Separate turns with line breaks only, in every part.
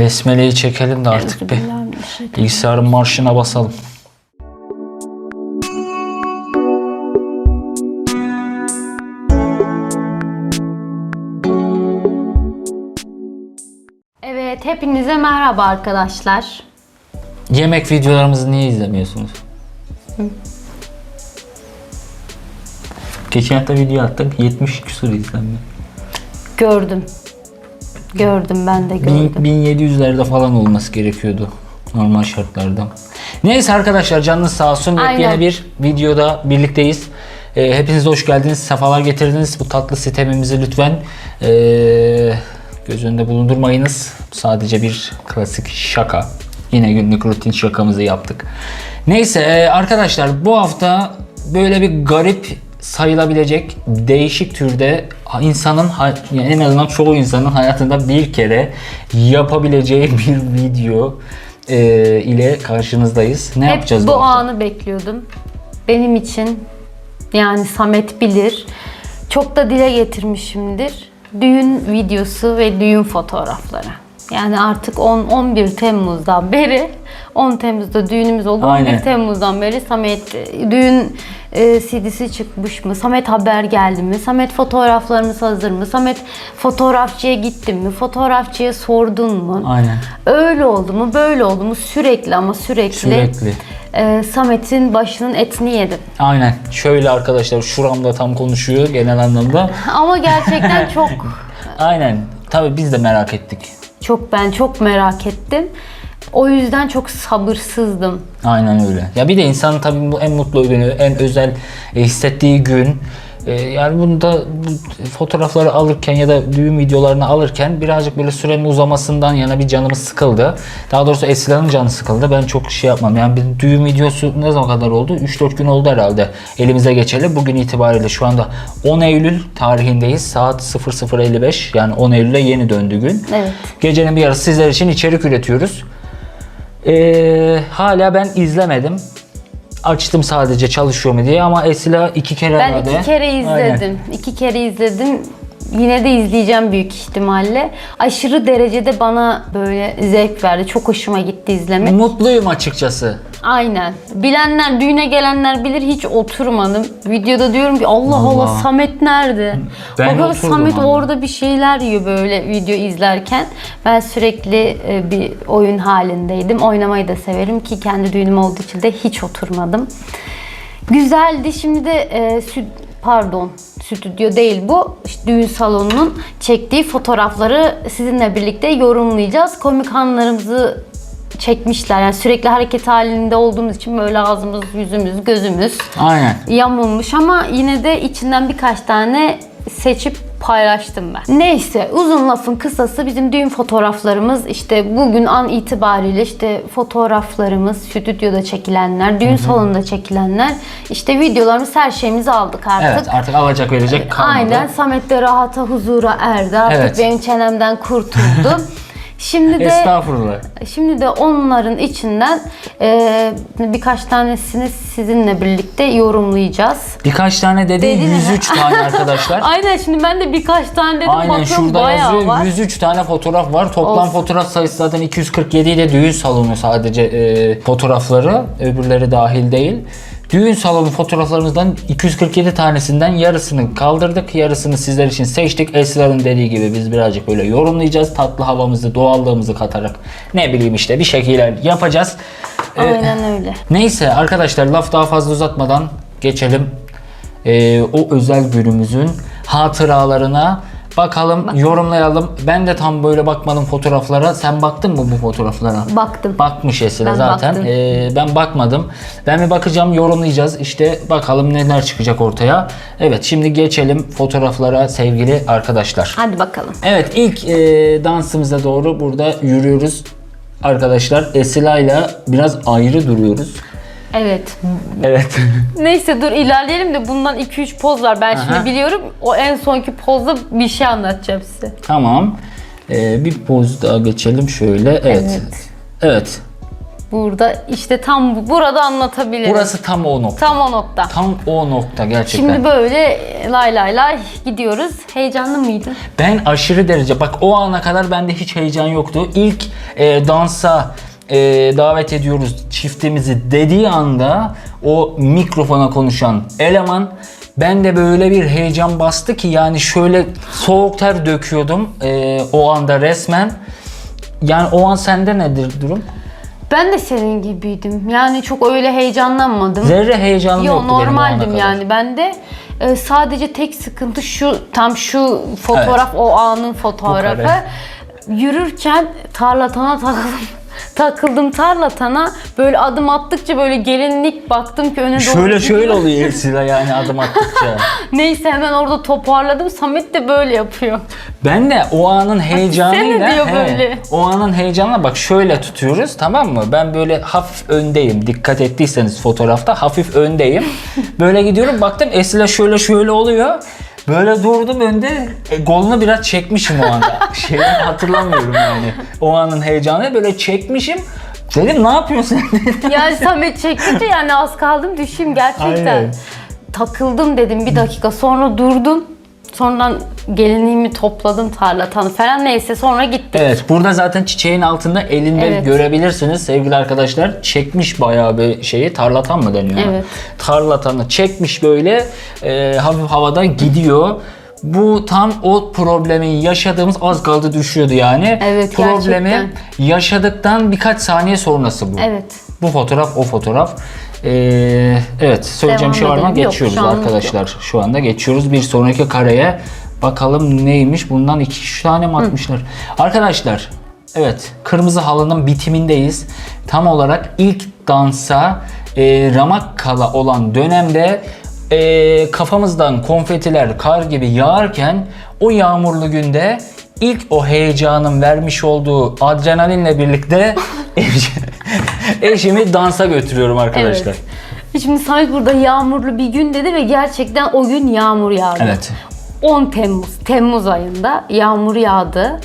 Besmele'yi çekelim de artık bir
Euzubillahimineşşeytanirracim.
bilgisayarın marşına basalım.
Evet, hepinize merhaba arkadaşlar.
Yemek videolarımızı niye izlemiyorsunuz? Geçen hafta video attık 70 küsur izlenme.
Gördüm. Gördüm ben de
Bin-
gördüm.
1700'lerde falan olması gerekiyordu normal şartlarda. Neyse arkadaşlar canınız sağ olsun. Yepyeni
Aynen.
bir videoda birlikteyiz. Ee, hepiniz hoş geldiniz. Sefalar getirdiniz. Bu tatlı sistemimizi lütfen ee, göz önünde bulundurmayınız. Sadece bir klasik şaka. Yine günlük rutin şakamızı yaptık. Neyse ee, arkadaşlar bu hafta böyle bir garip sayılabilecek değişik türde insanın yani en azından çoğu insanın hayatında bir kere yapabileceği bir video e, ile karşınızdayız. Ne
Hep
yapacağız
bu
hafta?
anı bekliyordum. Benim için yani Samet bilir. Çok da dile getirmişimdir. Düğün videosu ve düğün fotoğrafları. Yani artık 10 11 Temmuz'dan beri 10 Temmuz'da düğünümüz oldu.
Aynen.
11 Temmuz'dan beri Samet düğün e, CD'si çıkmış mı? Samet haber geldi mi? Samet fotoğraflarımız hazır mı? Samet fotoğrafçıya gittin mi? Fotoğrafçıya sordun mu?
Aynen.
Öyle oldu mu, böyle oldu mu sürekli ama sürekli,
Sürekli.
e, Samet'in başının etini yedim.
Aynen. Şöyle arkadaşlar şuramda tam konuşuyor genel anlamda.
Ama gerçekten çok
Aynen. Tabii biz de merak ettik.
Çok ben çok merak ettim. O yüzden çok sabırsızdım.
Aynen öyle. Ya bir de insanın tabii bu en mutlu günü, en özel e, hissettiği gün. E, yani bunu da bu fotoğrafları alırken ya da düğün videolarını alırken birazcık böyle sürenin uzamasından yana bir canımız sıkıldı. Daha doğrusu Esra'nın canı sıkıldı. Ben çok şey yapmam. Yani bir düğün videosu ne zaman kadar oldu? 3-4 gün oldu herhalde. Elimize geçeli. Bugün itibariyle şu anda 10 Eylül tarihindeyiz. Saat 00.55 yani 10 Eylül'e yeni döndü gün.
Evet.
Gecenin bir yarısı sizler için içerik üretiyoruz. Ee, hala ben izlemedim. Açtım sadece çalışıyor mu diye ama Esila iki kere
Ben
aradı.
iki kere izledim.
Aynen.
İki kere izledim. Yine de izleyeceğim büyük ihtimalle. Aşırı derecede bana böyle zevk verdi. Çok hoşuma gitti izlemek.
Mutluyum açıkçası.
Aynen. Bilenler, düğüne gelenler bilir hiç oturmadım. Videoda diyorum ki Allah Allah,
Allah.
Samet nerede?
Ben
Bakalım
oturdum
Samet
ama.
orada bir şeyler yiyor böyle video izlerken. Ben sürekli e, bir oyun halindeydim. Oynamayı da severim ki kendi düğünüm olduğu için de hiç oturmadım. Güzeldi. Şimdi de e, sü- pardon stüdyo değil bu. İşte düğün salonunun çektiği fotoğrafları sizinle birlikte yorumlayacağız. Komik anlarımızı çekmişler. Yani sürekli hareket halinde olduğumuz için böyle ağzımız, yüzümüz, gözümüz
Aynen.
yamulmuş ama yine de içinden birkaç tane seçip paylaştım ben. Neyse uzun lafın kısası bizim düğün fotoğraflarımız işte bugün an itibariyle işte fotoğraflarımız stüdyoda çekilenler, düğün salonunda çekilenler işte videolarımız her şeyimizi aldık artık.
Evet artık alacak verecek kalmadı.
Aynen Samet de rahata huzura erdi. Artık
Evet.
benim çenemden kurtuldu. Şimdi de
Estağfurullah.
Şimdi de onların içinden e, birkaç tanesini sizinle birlikte yorumlayacağız.
Birkaç tane dedi
Dedin mi?
103 tane arkadaşlar.
Aynen şimdi ben de birkaç tane dedim
Aynen
bakıyorum
şurada
bayağı
yazıyor
var.
103 tane fotoğraf var. Toplam
Of.
fotoğraf sayısı zaten 247 ile düğün salonu sadece e, fotoğrafları. Öbürleri dahil değil. Düğün salonu fotoğraflarımızdan 247 tanesinden yarısını kaldırdık. Yarısını sizler için seçtik. Esra'nın dediği gibi biz birazcık böyle yorumlayacağız. Tatlı havamızı, doğallığımızı katarak ne bileyim işte bir şekiller yapacağız. E,
Aynen öyle.
Neyse arkadaşlar laf daha fazla uzatmadan geçelim Ee, o özel günümüzün hatıralarına bakalım yorumlayalım. Ben de tam böyle bakmadım fotoğraflara. Sen baktın mı bu fotoğraflara?
Baktım.
Bakmış Esra
Ben
zaten.
baktım.
Ee, ben bakmadım. Ben bir bakacağım, yorumlayacağız. İşte bakalım neler çıkacak ortaya. Evet, şimdi geçelim fotoğraflara sevgili arkadaşlar.
Hadi bakalım.
Evet ilk e, dansımıza doğru burada yürüyoruz. Arkadaşlar Esila ile biraz ayrı duruyoruz.
Evet.
Evet.
Neyse dur ilerleyelim de bundan 2-3 poz var. Ben
Aha.
şimdi biliyorum. O en sonki pozda bir şey anlatacağım size.
tamam. E, bir poz daha geçelim şöyle. Evet. Evet.
Evet. Burada işte tam bu- burada anlatabilirim.
Burası tam o nokta.
tam o nokta.
Tam o nokta gerçekten.
Şimdi böyle lay lay lay gidiyoruz. Heyecanlı mıydın?
Ben aşırı derece bak o ana kadar bende hiç heyecan yoktu. İlk e, dansa e, davet ediyoruz çiftimizi dediği anda o mikrofona konuşan eleman ben de böyle bir heyecan bastı ki yani şöyle soğuk ter döküyordum e, o anda resmen. Yani o an sende nedir durum?
Ben de senin gibiydim. Yani çok öyle heyecanlanmadım.
Zerre heyecanım
Yo
yoktu benim o ana
normaldim
kadar.
yani. Ben de e, sadece tek sıkıntı şu tam şu fotoğraf o anın fotoğrafı. Yürürken tarlatana takıldım. Takıldım tarlatana böyle adım attıkça böyle gelinlik baktım ki öne doğru
Şöyle
gidiyor.
şöyle oluyor Esila yani adım attıkça.
Neyse hemen orada toparladım. Samet de böyle yapıyor.
Ben de o anın heyecanıyla
diyor
he,
böyle.
o anın heyecanına bak şöyle tutuyoruz tamam mı? Ben böyle hafif öndeyim. Dikkat ettiyseniz fotoğrafta hafif öndeyim. Böyle gidiyorum baktım Esila şöyle şöyle oluyor. Böyle durdum önde. E, golünü biraz çekmişim o anda. Şeyi hatırlamıyorum yani. O anın heyecanı böyle çekmişim. Dedim ne yapıyorsun sen?
Yani Samet çekince yani az kaldım düşeyim gerçekten.
Aynen.
Takıldım dedim bir dakika sonra durdum. Sonradan gelinliğimi topladım tarlatanı falan neyse sonra gittik.
Evet burada zaten çiçeğin altında elinde
Evet.
görebilirsiniz sevgili arkadaşlar. Çekmiş bayağı bir şeyi tarlatan mı deniyor?
Evet.
Tarlatanı çekmiş böyle e, hafif havada gidiyor. Bu tam o problemi yaşadığımız az kaldı düşüyordu yani.
Evet,
Problemi
gerçekten.
yaşadıktan birkaç saniye sonrası bu.
Evet.
Bu fotoğraf o fotoğraf. Ee, evet söyleyeceğim
Devam
şey var mı?
edelim. Yok,
Geçiyoruz
şu anlık
arkadaşlar. Şu anda geçiyoruz bir sonraki kareye. Bakalım neymiş? Bundan iki üç tane mi atmışlar? Arkadaşlar evet kırmızı halının bitimindeyiz. Tam olarak ilk dansa e, ramak kala olan dönemde e, kafamızdan konfetiler kar gibi yağarken o yağmurlu günde ilk o heyecanın vermiş olduğu adrenalinle birlikte eşimi dansa götürüyorum arkadaşlar.
Evet. Şimdi Samet burada yağmurlu bir gün dedi ve gerçekten o gün yağmur yağdı.
Evet.
10 Temmuz, Temmuz ayında yağmur yağdı.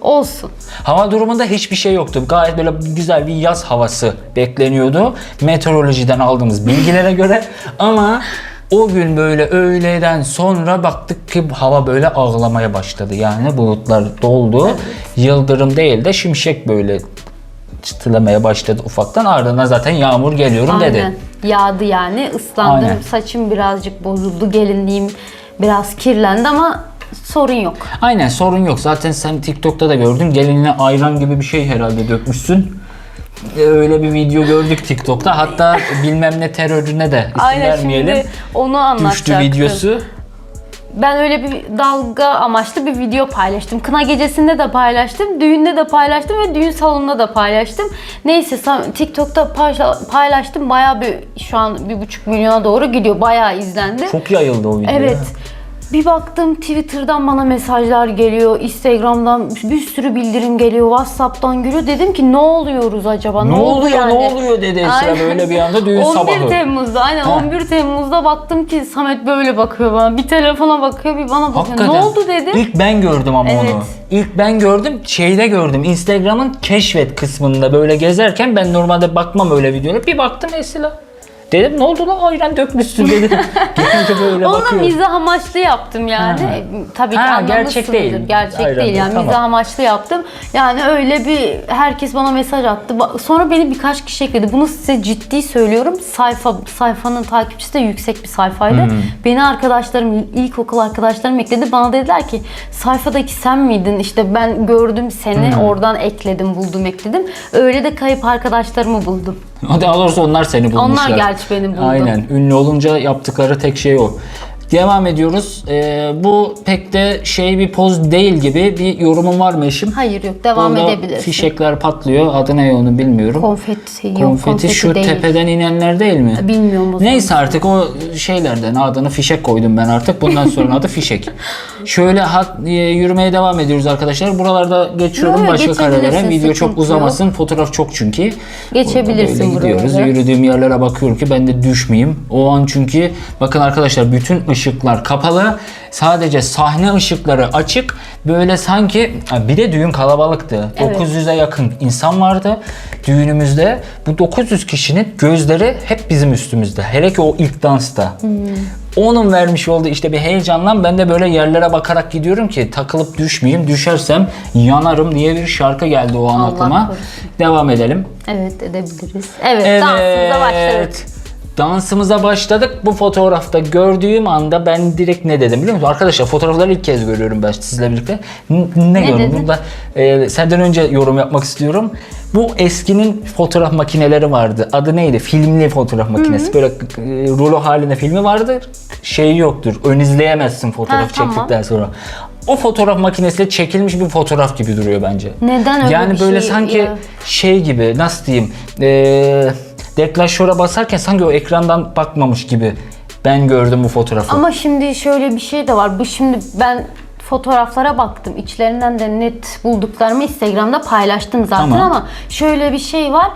Olsun.
Hava durumunda hiçbir şey yoktu. Gayet böyle güzel bir yaz havası bekleniyordu. Meteorolojiden aldığımız bilgilere göre. Ama o gün böyle öğleden sonra baktık ki hava böyle ağlamaya başladı. Yani bulutlar doldu. Yıldırım değil de şimşek böyle çıtılamaya başladı ufaktan. Ardından zaten yağmur geliyorum dedi.
Aynen. Yağdı yani. Islandım.
Aynen.
Saçım birazcık bozuldu. Gelinliğim biraz kirlendi ama sorun yok.
Aynen sorun yok. Zaten sen TikTok'ta da gördün. Gelinine ayran gibi bir şey herhalde dökmüşsün. Ee, Öyle bir video gördük TikTok'ta. Hatta bilmem ne terörüne de isim
Aynen
vermeyelim.
şimdi onu
Düştü
anlatacaktım.
videosu.
Ben öyle bir dalga amaçlı bir video paylaştım. Kına gecesinde de paylaştım, düğünde de paylaştım ve düğün salonunda da paylaştım. Neyse TikTok'ta payla- paylaştım. Bayağı bir şu an bir buçuk milyona doğru gidiyor. Bayağı izlendi.
Çok yayıldı o video.
Evet.
ya.
Bir baktım Twitter'dan bana mesajlar geliyor, Instagram'dan bir sürü bildirim geliyor, WhatsApp'tan geliyor. Dedim ki ne oluyoruz acaba?
Ne
oldu
oluyor,
yani?
ne oluyor dedi Esra böyle bir anda düğün
11
sabahı.
Temmuz'da aynen
Ha.
11 Temmuz'da baktım ki Samet böyle bakıyor bana. Bir telefona bakıyor, bir bana bakıyor.
Hakikaten.
Ne oldu dedim.
İlk ben gördüm ama
Evet.
onu. İlk ben gördüm, şeyde gördüm. Instagram'ın keşfet kısmında böyle gezerken ben normalde bakmam öyle videolara. Bir baktım Esra. Dedim ne oldu lan ayran dökmüşsün dedim. Gelince böyle
Onu
bakıyor.
mizah amaçlı yaptım yani.
Ha.
Tabii ki
Ha, gerçek değil.
Gerçek
Aynen,
değil yani
tamam.
mizah amaçlı yaptım. Yani öyle bir herkes bana mesaj attı. Sonra beni birkaç kişi ekledi. Bunu size ciddi söylüyorum. Sayfa sayfanın takipçisi de yüksek bir sayfaydı.
Hmm.
Beni arkadaşlarım, ilkokul arkadaşlarım ekledi. Bana dediler ki sayfadaki sen miydin? İşte ben gördüm seni.
Hmm.
Oradan ekledim, buldum, ekledim. Öyle de kayıp arkadaşlarımı buldum.
Daha doğrusu onlar seni bulmuşlar.
Onlar gerçi beni buldu.
Aynen. Ünlü olunca yaptıkları tek şey o. Devam ediyoruz. Ee, bu pek de şey bir poz değil gibi bir yorumun var mı eşim?
Hayır yok devam
Orada
edebilirsin.
fişekler patlıyor. Adı ne onu bilmiyorum.
Konfeti yok.
Konfeti,
konfeti
şu
değil.
tepeden inenler değil mi?
Bilmiyorum o zaman.
Neyse artık o şeylerden adını fişek koydum ben artık. Bundan sonra adı fişek. Şöyle hat, e, yürümeye devam ediyoruz arkadaşlar. Buralarda geçiyorum
Yo,
başka karelere. Video çok uzamasın. Fotoğraf çok çünkü.
Geçebilirsin
böyle gidiyoruz.
buraları.
Yürüdüğüm yerlere bakıyorum ki ben de düşmeyeyim. O an çünkü bakın arkadaşlar bütün ışıklar kapalı. Sadece sahne ışıkları açık. Böyle sanki bir de düğün kalabalıktı.
Evet.
900'e yakın insan vardı düğünümüzde. Bu 900 kişinin gözleri hep bizim üstümüzde. Hele ki o ilk dansta. Onun vermiş olduğu işte bir heyecanla ben de böyle yerlere bakarak gidiyorum ki takılıp düşmeyeyim. Düşersem yanarım diye bir şarkı geldi o an
Allah
aklıma.
korusun.
Devam edelim.
Evet edebiliriz. Evet, dansımıza başladık.
Dansımıza başladık. Bu fotoğrafta gördüğüm anda ben direkt ne dedim biliyor musun? Arkadaşlar fotoğrafları ilk kez görüyorum ben sizle birlikte. N- ne, gördüm?
dedin?
Burada e, senden önce yorum yapmak istiyorum. Bu eskinin fotoğraf makineleri vardı. Adı neydi? Filmli fotoğraf makinesi. Böyle e, rulo halinde filmi vardı. Şeyi yoktur. Ön izleyemezsin fotoğraf
Ha, tamam.
çektikten sonra. O fotoğraf makinesiyle çekilmiş bir fotoğraf gibi duruyor bence.
Neden öyle
yani
bir
böyle
şey
sanki
ya?
şey gibi nasıl diyeyim eee deklanşöre basarken sanki o ekrandan bakmamış gibi ben gördüm bu fotoğrafı.
Ama şimdi şöyle bir şey de var. Bu şimdi ben fotoğraflara baktım. İçlerinden de net bulduklarımı Instagram'da paylaştım zaten
Tamam.
ama şöyle bir şey var.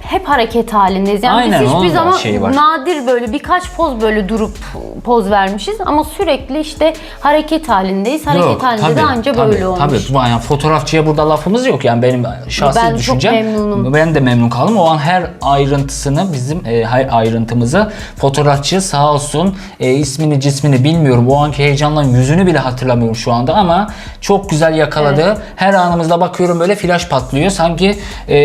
Hep hareket halindeyiz. Yani
Aynen,
biz hiçbir zaman
var.
nadir böyle birkaç poz böyle durup poz vermişiz ama sürekli işte hareket halindeyiz. Hareket
Yok,
halinde
tabii,
de anca
tabii,
böyle olmuş.
Tabii bu yani fotoğrafçıya burada lafımız yok yani benim şahsi
Ben çok
düşüncem.
memnunum.
Ben de memnun kaldım. O an her ayrıntısını bizim e, her ayrıntımızı fotoğrafçı sağ olsun e, ismini cismini bilmiyorum. O anki heyecanla yüzünü bile hatırlamıyorum şu anda ama çok güzel yakaladı. Her anımızda bakıyorum böyle flash patlıyor. Sanki e,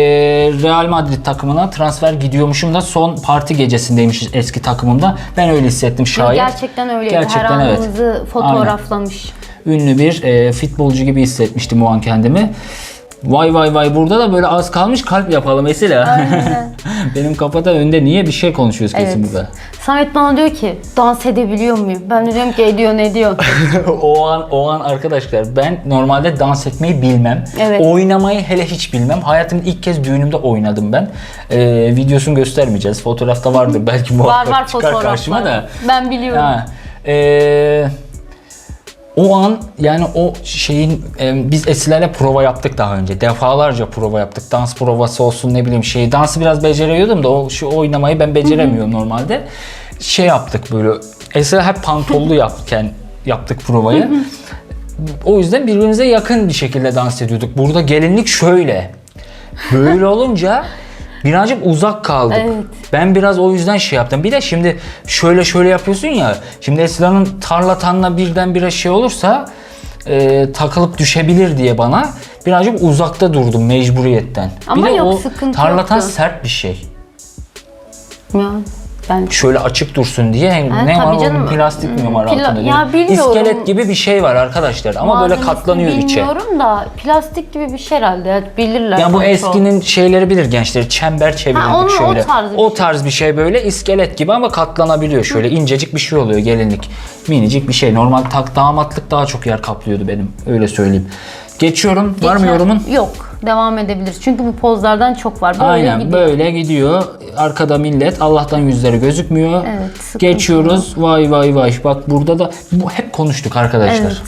Real Madrid takımına transfer gidiyormuşum da son parti gecesindeymiş eski takımımda. Ben öyle hissettim şayet.
Gerçekten öyleydi.
Gerçekten
Her
evet.
fotoğraflamış.
ünlü bir e, futbolcu gibi hissetmiştim o an kendimi. Vay vay vay burada da böyle az kalmış kalp yapalım mesela. Benim kafada önde niye bir şey konuşuyoruz kesin
Evet.
burada.
Samet bana diyor ki dans edebiliyor muyum? Ben de diyorum ki ediyor ne diyor.
o an o an arkadaşlar ben normalde dans etmeyi bilmem.
Evet.
Oynamayı hele hiç bilmem. Hayatımın ilk kez düğünümde oynadım ben. E, videosunu göstermeyeceğiz. Fotoğrafta vardır belki
var
muhakkak
var
çıkar karşıma da.
Ben biliyorum.
Ha, eee, o an yani o şeyin e, biz Esiler'le prova yaptık daha önce. Defalarca prova yaptık. Dans provası olsun ne bileyim şey. Dansı biraz beceriyordum da o şu oynamayı ben beceremiyorum normalde. Şey yaptık böyle. Esra hep pantollu yapken yaptık provayı. o yüzden birbirimize yakın bir şekilde dans ediyorduk. Burada gelinlik şöyle. Böyle olunca birazcık uzak kaldık.
Evet.
Ben biraz o yüzden şey yaptım. Bir de şimdi şöyle şöyle yapıyorsun ya. Şimdi Esra'nın tarlatanla birdenbire şey olursa e, takılıp düşebilir diye bana birazcık uzakta durdum mecburiyetten.
Ama
bir de
yok,
o tarlatan
yoktu.
sert bir şey.
Ya ben
Şöyle açık dursun diye
Ha,
ne var onun plastik mi
Hmm,
var
pla-
altında?
ya bilmiyorum.
İskelet gibi bir şey var arkadaşlar ama böyle katlanıyor içe.
Bilmiyorum da plastik gibi bir şey herhalde. Bilirler.
Ya bu eskinin şeyleri bilir gençleri. Çember çevirirdik
onun- o
şöyle.
tarz bir
o
şey.
tarz bir şey böyle iskelet gibi ama katlanabiliyor şöyle. incecik bir şey oluyor gelinlik. Minicik bir şey. Normal tak damatlık daha çok yer kaplıyordu benim. Öyle söyleyeyim. Geçiyorum. Var mı
Geçer-
yorumun?
Yok. Devam edebiliriz. Çünkü bu pozlardan çok var. Böyle
Aynen
gidiyor.
böyle gidiyor. Arkada millet. Allah'tan yüzleri gözükmüyor.
Evet, sıkıntı
Geçiyoruz. Vay vay vay. Bak burada da bu hep konuştuk arkadaşlar.
Evet.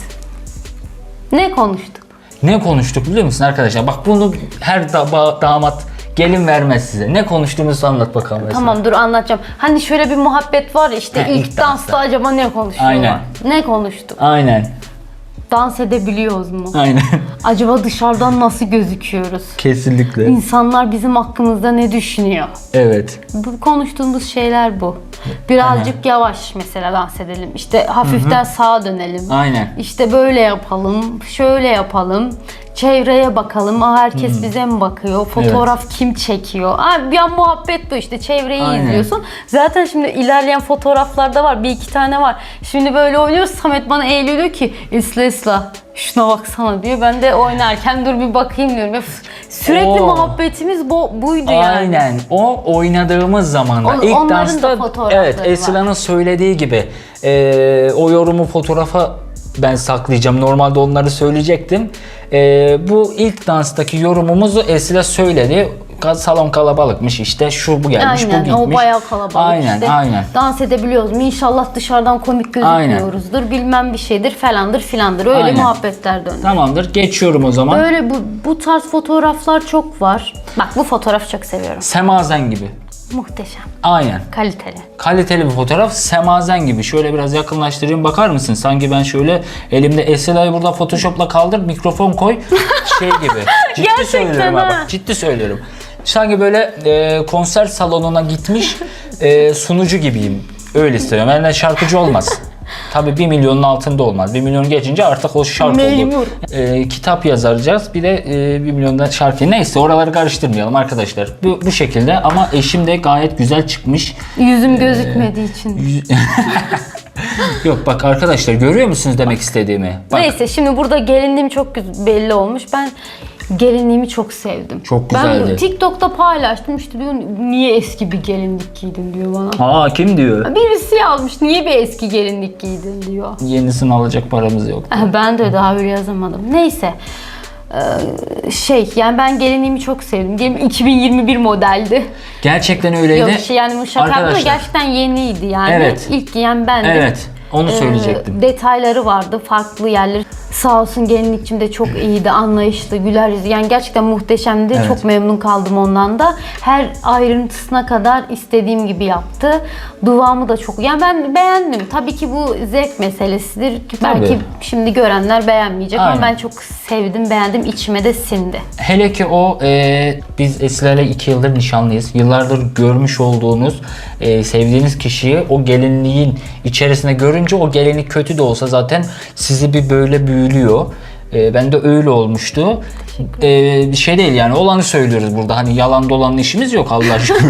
Ne konuştuk?
Ne konuştuk biliyor musun arkadaşlar? Bak bunu her da- damat gelin vermez size. Ne konuştuğumuzu anlat bakalım. mesela.
Tamam dur anlatacağım. Hani şöyle bir muhabbet var ya işte
Ha,
ilk,
ilk
dansta.
dansta.
acaba ne konuşuyorlar?
Aynen.
Ne konuştuk?
Aynen.
Dans edebiliyoruz mu?
Aynen.
Acaba dışarıdan nasıl gözüküyoruz?
Kesinlikle.
İnsanlar bizim hakkımızda ne düşünüyor?
Evet.
Bu konuştuğumuz şeyler bu. Birazcık yavaş mesela dans edelim. İşte hafiften sağa dönelim.
Aynen.
İşte böyle yapalım, şöyle yapalım. Çevreye bakalım. Aa, herkes bize mi bakıyor? Fotoğraf kim çekiyor? Aa, bir an muhabbet bu işte. Çevreyi
Aynen.
izliyorsun. Zaten şimdi ilerleyen fotoğraflarda var. Bir iki tane var. Şimdi böyle oynuyoruz. Samet bana eğiliyor diyor ki Isla Isla şuna baksana diyor. Ben de oynarken dur bir bakayım diyorum. Öf, Sürekli
Oo.
muhabbetimiz bu, buydu yani.
Aynen. O oynadığımız zamanda
On-
ilk
onların da
dansta
fotoğrafları
evet
var.
Esra'nın söylediği gibi e, o yorumu fotoğrafa ben saklayacağım. Normalde onları söyleyecektim. E, bu ilk danstaki yorumumuzu Esra söyledi. Salon kalabalıkmış işte şu bu gelmiş bu
Aynen
gitmiş.
o bayağı kalabalık
Aynen
işte.
aynen.
Dans edebiliyoruz mu? İnşallah dışarıdan komik gözükmüyoruzdur. Bilmem bir şeydir falandır filandır. Öyle
Aynen.
muhabbetler dönüyor.
Tamamdır geçiyorum o zaman.
Böyle bu, bu tarz fotoğraflar çok var. Bak bu fotoğrafı çok seviyorum.
Semazen gibi.
Muhteşem.
Aynen.
Kaliteli.
Kaliteli bir fotoğraf semazen gibi. Şöyle biraz yakınlaştırayım bakar mısın? Sanki ben şöyle elimde Esela'yı burada Photoshop'la kaldır mikrofon koy şey gibi. Ciddi
Gerçekten
söylüyorum ha. Bak, ciddi söylüyorum. Sanki böyle e, konser salonuna gitmiş e, sunucu gibiyim. Öyle istiyorum. Benden şarkıcı olmaz. Tabii 1 milyonun altında olmaz. 1 milyon geçince artık o şarkı
Memur.
olur. Ee, kitap yazaracağız. Bir de e, 1 milyondan şarkı. Neyse oraları karıştırmayalım arkadaşlar. Bu, bu şekilde ama eşim de gayet güzel çıkmış.
Yüzüm gözükmediği için.
Yüz- Yok bak arkadaşlar görüyor musunuz demek istediğimi? Bak,
Neyse şimdi burada gelinliğim çok güz- belli olmuş. Ben gelinliğimi çok sevdim.
Çok
Ben
güzeldi.
TikTok'ta paylaştım işte diyor niye eski bir gelinlik giydin diyor bana.
Aa kim diyor?
Birisi yazmış niye bir eski gelinlik giydin diyor.
Yenisini alacak paramız yok.
Ben de daha öyle yazamadım. Neyse. Ee, şey yani ben gelinliğimi çok sevdim. Gelinim 2021 modeldi.
Gerçekten öyleydi.
Yok şey yani bu şaka da gerçekten yeniydi yani.
Evet.
İlk giyen bendim.
Evet. Onu
Ee,
söyleyecektim.
detayları vardı, farklı yerleri. Sağ olsun gelinlikçim de çok iyiydi, anlayışlı, güler yüzlü. Yani gerçekten muhteşemdi.
Evet.
Çok memnun kaldım ondan da. Her ayrıntısına kadar istediğim gibi yaptı. Duvağımı da çok... Yani ben beğendim. Tabii ki bu zevk meselesidir. Belki
Tabii.
şimdi görenler beğenmeyecek
Aynen.
ama ben çok sevdim, beğendim. İçime de sindi.
Hele ki o e, biz Esra'yla iki yıldır nişanlıyız. Yıllardır görmüş olduğunuz, e, sevdiğiniz kişiyi o gelinliğin içerisinde görünce o gelinlik kötü de olsa zaten sizi bir böyle büyülüyor. E, ben de öyle olmuştu. E, bir şey değil yani olanı söylüyoruz burada. Hani yalan dolanın işimiz yok Allah aşkına.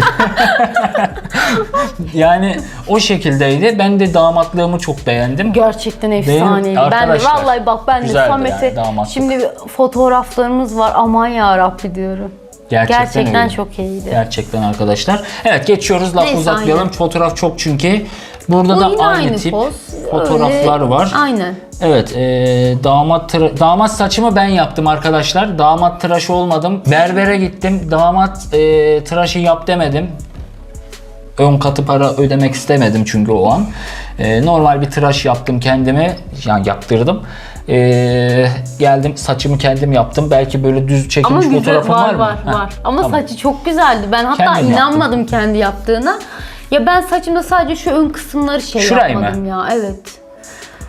yani o şekildeydi. Ben de damatlığımı çok beğendim.
Gerçekten efsaneydi. Ben de
arkadaşlar,
vallahi bak ben de
güzeldi
Samet'e
yani damatlık.
şimdi fotoğraflarımız var. Aman ya Rabbi diyorum.
Gerçekten,
Gerçekten
öyle.
çok iyiydi.
Gerçekten arkadaşlar. Evet geçiyoruz lafı
Neyse,
uzatmayalım.
aynen.
Fotoğraf çok çünkü. Burada
Bu
da
yine
aynı,
aynı
tip
poz.
fotoğraflar
Öyle-
var.
Aynen.
Evet, e, damat damat saçımı ben yaptım arkadaşlar. Damat tıraşı olmadım. Berbere gittim. Damat e, tıraşı yap demedim. Ön katı para ödemek istemedim çünkü o an. E, normal bir tıraş yaptım kendime. Yani yaptırdım. E, geldim saçımı kendim yaptım. Belki böyle düz
Ama
çekilmiş
güzel
fotoğrafım
var
var mı?
var
Heh,
var. Ama
tamam.
saçı çok güzeldi. Ben hatta
Kendim
inanmadım kendi yaptığına. Ya ben saçımda sadece şu ön kısımları şey
Şurayı mı?
yapmadım ya. Evet.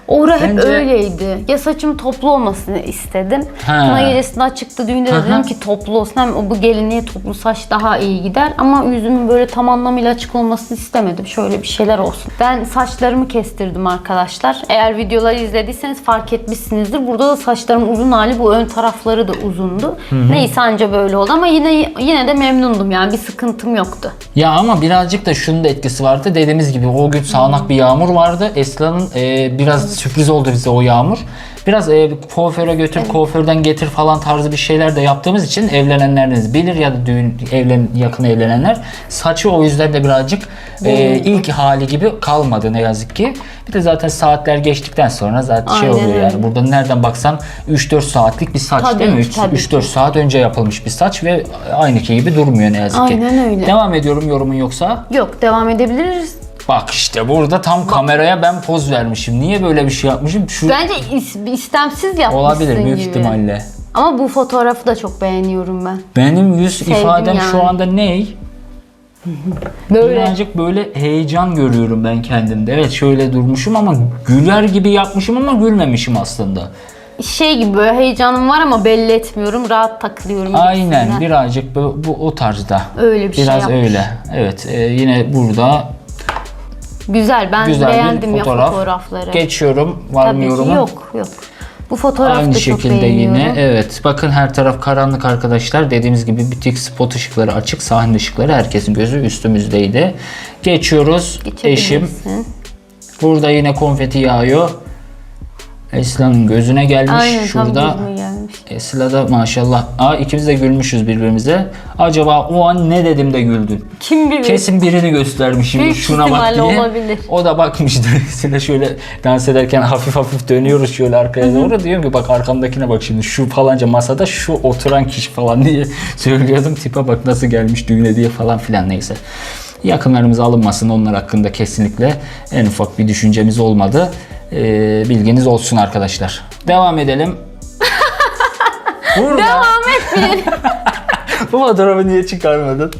Ora hep
Bence-
öyleydi. Ya saçım toplu olmasını istedim.
Ha.
Kına gecesinde açıktı düğünde de
Hı hı.
dedim ki toplu olsun. Hem bu gelinliğe toplu saç daha iyi gider. Ama yüzümün böyle tam anlamıyla açık olmasını istemedim. Şöyle bir şeyler olsun. Ben saçlarımı kestirdim arkadaşlar. Eğer videoları izlediyseniz fark etmişsinizdir. Burada da saçlarım uzun hali bu ön tarafları da uzundu. Neyse anca böyle oldu ama yine yine de memnundum yani bir sıkıntım yoktu.
Ya ama birazcık da şunun da etkisi vardı. Dediğimiz gibi o gün sağanak bir yağmur vardı. Esra'nın e, biraz sürpriz oldu bize o yağmur. Biraz e, kuaföre götür, kuaförden getir falan tarzı bir şeyler de yaptığımız için evlenenleriniz bilir ya da düğün evlen yakın evlenenler saçı o yüzden de birazcık e, ilk hali gibi kalmadı ne yazık ki. Bir de zaten saatler geçtikten sonra zaten şey
Aynen
oluyor yani. Burada nereden baksan 3-4 saatlik bir saç
Tabii
değil mi?
ki, tabii
3-4 saat önce yapılmış bir saç ve aynı gibi durmuyor ne yazık ki.
Aynen öyle.
Devam ediyorum yorumun yoksa.
Yok devam edebiliriz.
Bak işte burada tam kameraya ben poz vermişim. Niye böyle bir şey yapmışım? Şu
Bence is- istemsiz yapmışsın
olabilir büyük
gibi.
ihtimalle.
Ama bu fotoğrafı da çok beğeniyorum ben.
Benim yüz ifadem
yani.
şu anda ne?
Böyle
Birazcık böyle heyecan görüyorum ben kendimde. Evet şöyle durmuşum ama güler gibi yapmışım ama gülmemişim aslında.
şey gibi böyle heyecanım var ama belli etmiyorum. Rahat takılıyorum.
Aynen
gibisinden.
birazcık bu, bu o tarzda.
Öyle bir şey
Biraz
yapmış.
öyle. Evet e, yine burada
Güzel. Ben
güzel
beğendim
bir
ya
fotoğraf.
fotoğrafları.
Geçiyorum. Var mı
Tabii ki
yorumun?
yok yok. Bu fotoğrafı
Aynı
da çok
şekilde
beğeniyorum.
yine evet bakın her taraf karanlık arkadaşlar dediğimiz gibi bir tek spot ışıkları açık sahne ışıkları herkesin gözü üstümüzdeydi. Geçiyoruz eşim
Geçebilirsin.
burada yine konfeti yağıyor. Esra'nın gözüne gelmiş
Aynen
şurada.
gözüme gelmiş.
Esra da maşallah. Aa, ikimiz de gülmüşüz birbirimize. Acaba o an ne dedim de güldün?
Kim bilir?
Kesin birini göstermişim
Büyük
şuna bak diye.
olabilir.
O da bakmıştı. Esra şöyle dans ederken hafif hafif dönüyoruz şöyle arkaya doğru. Diyorum ki bak arkamdakine bak şimdi şu falanca masada şu oturan kişi falan diye söylüyordum. Tipe bak nasıl gelmiş düğüne diye falan filan neyse. Yakınlarımız alınmasın onlar hakkında kesinlikle en ufak bir düşüncemiz olmadı. Ee, bilginiz olsun arkadaşlar. Devam edelim. Burada
Devam et
bu fotoğrafı niye çıkarmadın?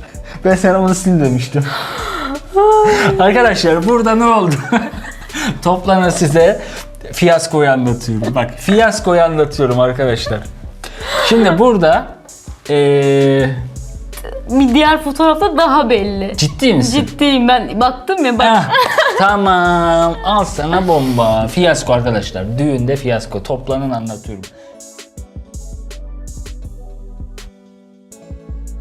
Ben sana bunu sil demiştim. Arkadaşlar burada ne oldu? Toplanın size fiyaskoyu anlatıyorum. Bak fiyaskoyu anlatıyorum arkadaşlar. Şimdi burada eee
bir diğer fotoğrafta daha belli.
ciddi misin?
Ciddiyim ben baktım ya bak.
Heh, tamam al sana bomba. Fiyasko arkadaşlar. Düğünde fiyasko. Toplanın anlatıyorum.